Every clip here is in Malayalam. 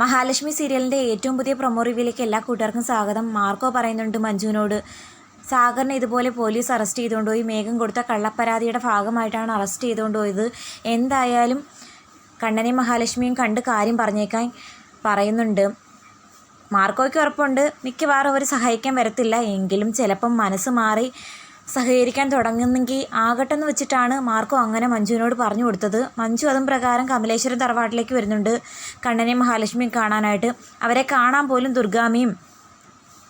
മഹാലക്ഷ്മി സീരിയലിന്റെ ഏറ്റവും പുതിയ പ്രൊമോ റിവ്യൂലേക്ക് എല്ലാ കൂട്ടുകാർക്കും സ്വാഗതം. മാർക്കോ പറയുന്നുണ്ട് മഞ്ജുവിനോട് സാഗറിനെ ഇതുപോലെ പോലീസ് അറസ്റ്റ് ചെയ്തുകൊണ്ട്? പോയി മേഘം കൊടുത്ത കള്ളപ്പരാതിയുടെ ഭാഗമായിട്ടാണ് അറസ്റ്റ് ചെയ്തുകൊണ്ട് പോയത് എന്തായാലും കണ്ണനെയും മഹാലക്ഷ്മിയും കണ്ട് കാര്യം പറഞ്ഞേക്കാൻ പറയുന്നുണ്ട്. മാർക്കോയ്ക്ക് ഉറപ്പുണ്ട്. മിക്കവാറും അവർ സഹായിക്കാൻ വരത്തില്ല. എങ്കിലും ചിലപ്പം മനസ്സ് മാറി സഹകരിക്കാൻ തുടങ്ങുന്നെങ്കിൽ ആകട്ടെ എന്ന് വെച്ചിട്ടാണ് മാർക്കോ അങ്ങനെ മഞ്ജുവിനോട് പറഞ്ഞു കൊടുത്തത്. മഞ്ജു അതും പ്രകാരം കമലേശ്വരം തറവാട്ടിലേക്ക് വരുന്നുണ്ട്. കണ്ണനെയും മഹാലക്ഷ്മിയും കാണാനായിട്ട്. അവരെ കാണാൻ പോലും ദുർഗാമിയും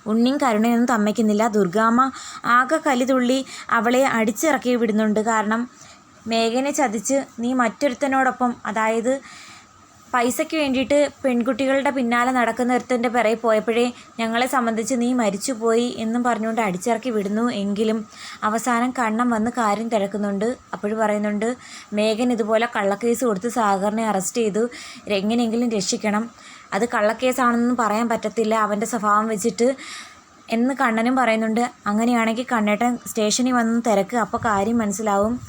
ഉണ്ണിയും കരുണയൊന്നും തമ്മയ്ക്കുന്നില്ല. ദുർഗാമ്മ ആകെ കലിതുള്ളി അവളെ അടിച്ചിറക്കി വിടുന്നുണ്ട്. കാരണം മേഘനെ ചതിച്ച് നീ മറ്റൊരുത്തനോടൊപ്പം അതായത് പൈസയ്ക്ക് വേണ്ടിയിട്ട് പെൺകുട്ടികളുടെ പിന്നാലെ നടക്കുന്ന ഒരുത്തന്റെ പിറകെ പോയപ്പോഴേ ഞങ്ങളെ സംബന്ധിച്ച് നീ മരിച്ചുപോയി എന്നും പറഞ്ഞുകൊണ്ട് അടിച്ചിറക്കി വിടുന്നു എങ്കിലും അവസാനം കണ്ണം വന്ന് കാര്യം തിരക്കുന്നുണ്ട്. അപ്പോഴും പറയുന്നുണ്ട് മേഘൻ ഇതുപോലെ കള്ളക്കേസ് കൊടുത്ത് സാഗറിനെ അറസ്റ്റ് ചെയ്തു. എങ്ങനെയെങ്കിലും രക്ഷിക്കണം. അത് കള്ളക്കേസാണെന്നൊന്നും പറയാൻ പറ്റത്തില്ല. അവന്റെ സ്വഭാവം വെച്ചിട്ട് എന്ന് കണ്ണനും പറയുന്നുണ്ട് അങ്ങനെയാണെങ്കിൽ കണ്ണേട്ടൻ സ്റ്റേഷനിൽ വന്ന് തിരക്ക്. അപ്പോൾ കാര്യം മനസ്സിലാവും.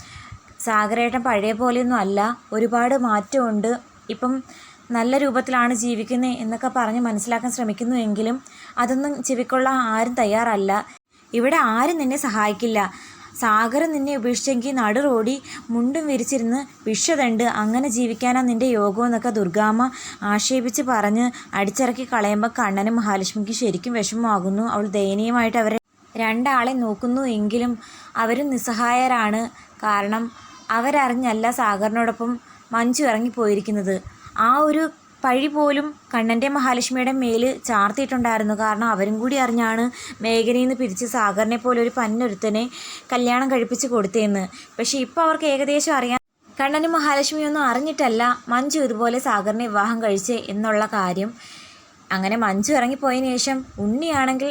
സാഗരേട്ടൻ പഴയ പോലെയൊന്നും അല്ല. ഒരുപാട് മാറ്റമുണ്ട്. ഇപ്പം നല്ല രൂപത്തിലാണ് ജീവിക്കുന്നത് എന്നൊക്കെ പറഞ്ഞ് മനസ്സിലാക്കാൻ ശ്രമിക്കുന്നുവെങ്കിലും അതൊന്നും ചെവിക്കൊള്ളാൻ ആരും തയ്യാറല്ല. ഇവിടെ ആരും നിന്നെ സഹായിക്കില്ല. സാഗരം നിന്നെ ഉപേക്ഷിച്ചെങ്കിൽ നടുറോടി മുണ്ടും വിരിച്ചിരുന്ന് വിഷതണ്ട് അങ്ങനെ ജീവിക്കാനാ നിന്റെ യോഗം എന്നൊക്കെ ദുർഗാമ്മ ആക്ഷേപിച്ച് പറഞ്ഞ് അടിച്ചിറക്കി കളയുമ്പോൾ കണ്ണനും മഹാലക്ഷ്മിക്ക് ശരിക്കും വിഷമമാകുന്നു. അവൾ ദയനീയമായിട്ട് അവരെ രണ്ടാളെ നോക്കുന്നു എങ്കിലും അവരും നിസ്സഹായരാണ്. കാരണം അവരറിഞ്ഞല്ല സാഗറിനോടൊപ്പം മഞ്ജു ഇറങ്ങിപ്പോയിരിക്കുന്നത്. ആ ഒരു പഴി പോലും കണ്ണന്റെ മഹാലക്ഷ്മിയുടെ മേൽ ചാർത്തിയിട്ടുണ്ടായിരുന്നു. കാരണം അവരും കൂടി അറിഞ്ഞാണ് മേഘനയിൽ നിന്ന് പിരിച്ച് സാഗറിനെ പോലെ ഒരു പന്നൊരുത്തനെ കല്യാണം കഴിപ്പിച്ച് കൊടുത്തതെന്ന്. പക്ഷേ ഇപ്പോൾ അവർക്ക് ഏകദേശം അറിയാൻ കണ്ണനും മഹാലക്ഷ്മിയൊന്നും അറിഞ്ഞിട്ടല്ല മഞ്ജു ഇതുപോലെ സാഗറിനെ വിവാഹം കഴിച്ച് എന്നുള്ള കാര്യം. അങ്ങനെ മഞ്ജു ഇറങ്ങിപ്പോയതിന് ശേഷം ഉണ്ണിയാണെങ്കിൽ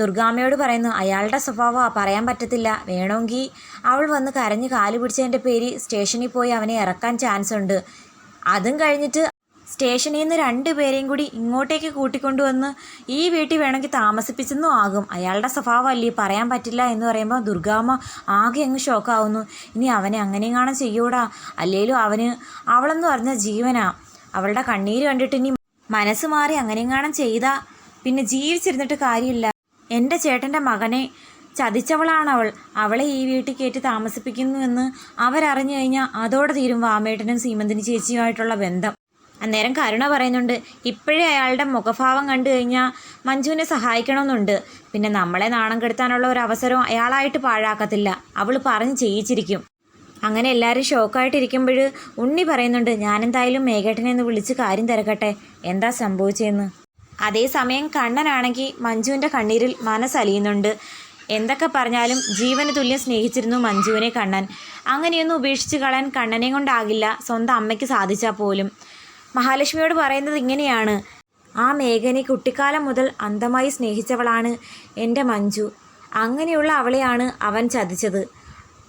ദുർഗാമ്മയോട് പറയുന്നു അയാളുടെ സ്വഭാവം പറയാൻ പറ്റത്തില്ല. വേണമെങ്കിൽ അവൾ വന്ന് കരഞ്ഞ് കാൽ പിടിച്ചതിന്റെ പേര് സ്റ്റേഷനിൽ പോയി അവനെ ഇറക്കാൻ ചാൻസ് ഉണ്ട്. അതും കഴിഞ്ഞിട്ട് സ്റ്റേഷനിൽ നിന്ന് രണ്ട് പേരെയും കൂടി ഇങ്ങോട്ടേക്ക് കൂട്ടിക്കൊണ്ടുവന്ന് ഈ വീട്ടിൽ വേണമെങ്കിൽ താമസിപ്പിച്ചെന്നും ആകും. അയാളുടെ സ്വഭാവം അല്ലേ? പറയാൻ പറ്റില്ല എന്ന് പറയുമ്പോൾ ദുർഗാമ്മ ആകെ അങ്ങ് ഷോക്കാവുന്നു ഇനി അവനെ അങ്ങനെയും കാണാൻ ചെയ്യൂടാ? അല്ലേലും അവന് അവളെന്ന് പറഞ്ഞ ജീവനാ. അവളുടെ കണ്ണീര് കണ്ടിട്ട് ഇനി മനസ്സ് മാറി അങ്ങനെയും കാണാൻ ചെയ്താൽ പിന്നെ ജീവിച്ചിരുന്നിട്ട് കാര്യമില്ല. എന്റെ ചേട്ടന്റെ മകനെ ചതിച്ചവളാണവൾ. അവളെ ഈ വീട്ടിൽ കയറ്റി താമസിപ്പിക്കുന്നുവെന്ന് അവരറിഞ്ഞു കഴിഞ്ഞാൽ അതോടെ തീരും വാമേട്ടനും സീമന്തിനി ചേച്ചിയുമായിട്ടുള്ള ബന്ധം. അന്നേരം കരുണ പറയുന്നുണ്ട് ഇപ്പോഴേ അയാളുടെ മുഖഭാവം കണ്ടു കഴിഞ്ഞാൽ മഞ്ജുവിനെ സഹായിക്കണമെന്നുണ്ട്. പിന്നെ നമ്മളെ നാണം കെടുത്താനുള്ള ഒരു അവസരം അയാളായിട്ട് പാഴാക്കത്തില്ല. അവൾ പറഞ്ഞ് ചെയ്യിച്ചിരിക്കും. അങ്ങനെ എല്ലാവരും ഷോക്കായിട്ടിരിക്കുമ്പോൾ ഉണ്ണി പറയുന്നുണ്ട് ഞാനെന്തായാലും മേഘേട്ടനെ ഒന്ന് വിളിച്ച് കാര്യം തിരക്കട്ടെ. എന്താ സംഭവിച്ചതെന്ന് അതേസമയം കണ്ണനാണെങ്കിൽ മഞ്ജുവിന്റെ കണ്ണീരിൽ മനസ്സലിയുന്നുണ്ട്. എന്തൊക്കെ പറഞ്ഞാലും ജീവന് തുല്യം സ്നേഹിച്ചിരുന്നു മഞ്ജുവിനെ കണ്ണൻ. അങ്ങനെയൊന്നും ഉപേക്ഷിച്ച് കളയാൻ കണ്ണനെ കൊണ്ടാകില്ല. സ്വന്തം അമ്മയ്ക്ക് സാധിച്ചാൽ പോലും. മഹാലക്ഷ്മിയോട് പറയുന്നത് ഇങ്ങനെയാണ്. ആ മേഘനെ കുട്ടിക്കാലം മുതൽ അന്ധമായി സ്നേഹിച്ചവളാണ് എന്റെ മഞ്ജു. അങ്ങനെയുള്ള അവളെയാണ് അവൻ ചതിച്ചത്.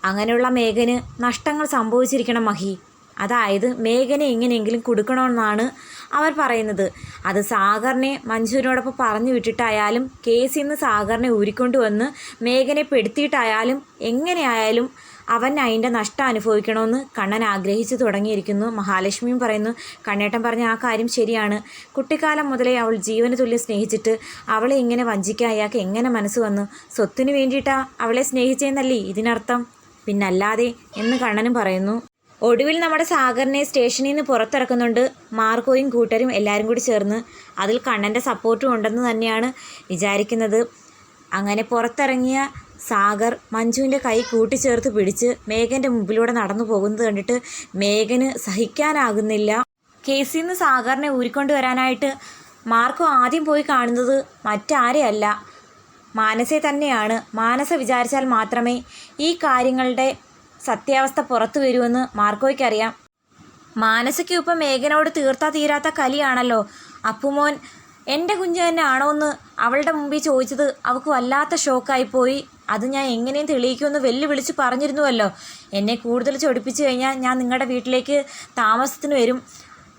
അങ്ങനെയുള്ള മേഘന് നഷ്ടങ്ങൾ സംഭവിച്ചിരിക്കണം മഹി. അതായത് മേഘനെ എങ്ങനെയെങ്കിലും കൊടുക്കണമെന്നാണ് അവർ പറയുന്നത്. അത് സാഗറിനെ മഞ്ജുവിനോടൊപ്പം പറഞ്ഞു വിട്ടിട്ടായാലും കേസിൽ നിന്ന് സാഗറിനെ ഊരിക്കൊണ്ടുവന്ന് മേഘനെ പെടുത്തിയിട്ടായാലും എങ്ങനെയായാലും അവൻ അതിന്റെ നഷ്ടം അനുഭവിക്കണമെന്ന് കണ്ണൻ ആഗ്രഹിച്ചു തുടങ്ങിയിരിക്കുന്നു. മഹാലക്ഷ്മിയും പറയുന്നു കണ്ണേട്ടൻ പറഞ്ഞ ആ കാര്യം ശരിയാണ്. കുട്ടിക്കാലം മുതലേ അവൾ ജീവന് തുല്യം സ്നേഹിച്ചിട്ട് അവളെ ഇങ്ങനെ വഞ്ചിക്കാൻ അയാൾക്ക് എങ്ങനെ മനസ്സ് വന്നു? സ്വത്തിനു വേണ്ടിയിട്ടാ അവളെ സ്നേഹിച്ചതെന്നല്ലേ ഇതിനർത്ഥം? പിന്നല്ലാതെ എന്ന് കണ്ണനും പറയുന്നു. ഒടുവിൽ നമ്മുടെ സാഗറിനെ സ്റ്റേഷനിൽ നിന്ന് പുറത്തിറക്കുന്നുണ്ട്. മാർക്കോയും കൂട്ടരും എല്ലാവരും കൂടി ചേർന്ന് അതിൽ കണ്ണന്റെ സപ്പോർട്ടും ഉണ്ടെന്ന് തന്നെയാണ് വിചാരിക്കുന്നത്. അങ്ങനെ പുറത്തിറങ്ങിയ സാഗർ മഞ്ജുവിന്റെ കൈ കൂട്ടിച്ചേർത്ത് പിടിച്ച് മേഘന്റെ മുമ്പിലൂടെ നടന്നു പോകുന്നത് കണ്ടിട്ട് മേഘന് സഹിക്കാനാകുന്നില്ല. കേസിൽ നിന്ന് സാഗറിനെ ഊരിക്കൊണ്ട് വരാനായിട്ട് മാർക്കോ ആദ്യം പോയി കാണുന്നത് മറ്റാരെയല്ല. മാനസെ തന്നെയാണ്. മാനസ വിചാരിച്ചാൽ മാത്രമേ ഈ കാര്യങ്ങളുടെ സത്യാവസ്ഥ പുറത്തു വരുമെന്ന് മാർക്കോയ്ക്കറിയാം. മാനസയ്ക്കൊപ്പം മേഘനോട് തീർത്താ തീരാത്ത കലിയാണല്ലോ. അപ്പുമോൻ എന്റെ കുഞ്ഞ് തന്നെ ആണോ എന്ന് അവളുടെ മുമ്പിൽ ചോദിച്ചത് അവൾക്ക് വല്ലാത്ത ഷോക്കായിപ്പോയി അത് ഞാൻ എങ്ങനെയും തെളിയിക്കുമെന്ന് വെല്ലുവിളിച്ച് പറഞ്ഞിരുന്നുവല്ലോ. എന്നെ കൂടുതൽ ചൊടിപ്പിച്ചു കഴിഞ്ഞാൽ ഞാൻ നിങ്ങളുടെ വീട്ടിലേക്ക് താമസത്തിന് വരും.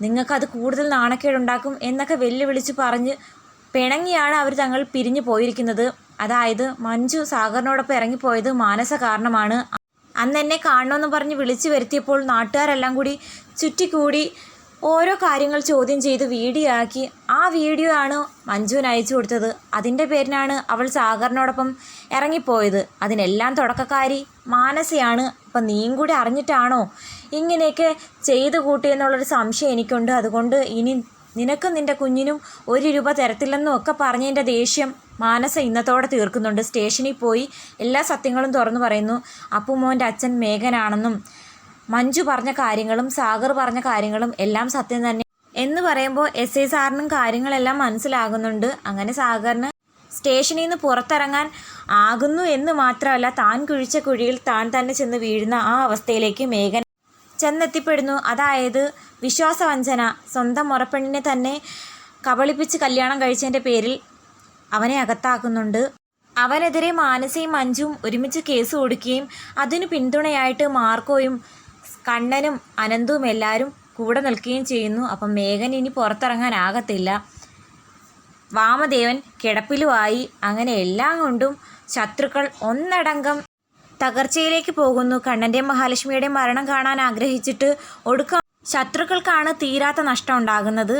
നിങ്ങൾക്കത് കൂടുതൽ നാണക്കേടുണ്ടാക്കും എന്നൊക്കെ വെല്ലുവിളിച്ച് പറഞ്ഞ് പിണങ്ങിയാണ് അവർ തങ്ങൾ പിരിഞ്ഞു പോയിരിക്കുന്നത്. അതായത് മഞ്ജു സാഗറിനോടൊപ്പം ഇറങ്ങിപ്പോയത് മാനസ കാരണമാണ് അന്ന് എന്നെ കാണണമെന്ന് പറഞ്ഞ് വിളിച്ചു വരുത്തിയപ്പോൾ നാട്ടുകാരെല്ലാം കൂടി ചുറ്റിക്കൂടി ഓരോ കാര്യങ്ങൾ ചോദ്യം ചെയ്ത് വീഡിയോ ആക്കി ആ വീഡിയോ ആണ് മഞ്ജുവിന് അയച്ചു കൊടുത്തത്. അതിന്റെ പേരിനാണ് അവൾ സാഗറിനോടൊപ്പം ഇറങ്ങിപ്പോയത്. അതിനെല്ലാം തുടക്കക്കാരി മാനസയാണ്. അപ്പം നീയും കൂടി അറിഞ്ഞിട്ടാണോ ഇങ്ങനെയൊക്കെ ചെയ്ത് കൂട്ടിയെന്നുള്ളൊരു സംശയം എനിക്കുണ്ട്. അതുകൊണ്ട് ഇനി നിനക്കും നിന്റെ കുഞ്ഞിനും ഒരു രൂപ തരത്തില്ലെന്നും ഒക്കെ പറഞ്ഞതിന്റെ ദേഷ്യം മാനസ ഇന്നത്തോടെ തീർക്കുന്നുണ്ട്. സ്റ്റേഷനിൽ പോയി എല്ലാ സത്യങ്ങളും തുറന്നു പറയുന്നു. അപ്പുമോന്റെ അച്ഛൻ മേഘനാണെന്നും മഞ്ജു പറഞ്ഞ കാര്യങ്ങളും സാഗർ പറഞ്ഞ കാര്യങ്ങളും എല്ലാം സത്യം തന്നെ എന്ന് പറയുമ്പോൾ എസ് ഐ സാറിനും കാര്യങ്ങളെല്ലാം മനസ്സിലാകുന്നുണ്ട്. അങ്ങനെ സാഗറിന് സ്റ്റേഷനിൽ നിന്ന് പുറത്തിറങ്ങാൻ ആകുന്നു എന്ന് മാത്രമല്ല താൻ കുഴിച്ച കുഴിയിൽ താൻ തന്നെ ചെന്ന് വീഴുന്ന ആ അവസ്ഥയിലേക്ക് മേഘൻ ചെന്നെത്തിപ്പെടുന്നു. അതായത് വിശ്വാസവഞ്ചന. സ്വന്തം മുറപ്പെണ്ണിനെ തന്നെ കബളിപ്പിച്ച് കല്യാണം കഴിച്ചതിന്റെ പേരിൽ അവനെ അകത്താക്കുന്നുണ്ട്. അവനെതിരെ മാനസയും മഞ്ജുവും ഒരുമിച്ച് കേസ് കൊടുക്കുകയും അതിനു പിന്തുണയായിട്ട് മാർക്കോയും കണ്ണനും അനന്തവും എല്ലാവരും കൂടെ നിൽക്കുകയും ചെയ്യുന്നു. അപ്പം മേഘൻ ഇനി പുറത്തിറങ്ങാനാകത്തില്ല വാമദേവൻ കിടപ്പിലുമായി. അങ്ങനെ എല്ലാം കൊണ്ടും ശത്രുക്കൾ ഒന്നടങ്കം തകർച്ചയിലേക്ക് പോകുന്നു. കണ്ണന്റെയും മഹാലക്ഷ്മിയുടെ മരണം കാണാൻ ആഗ്രഹിച്ചിട്ട് ഒടുക്കം ശത്രുക്കൾക്കാണ് തീരാത്ത നഷ്ടം ഉണ്ടാകുന്നത്.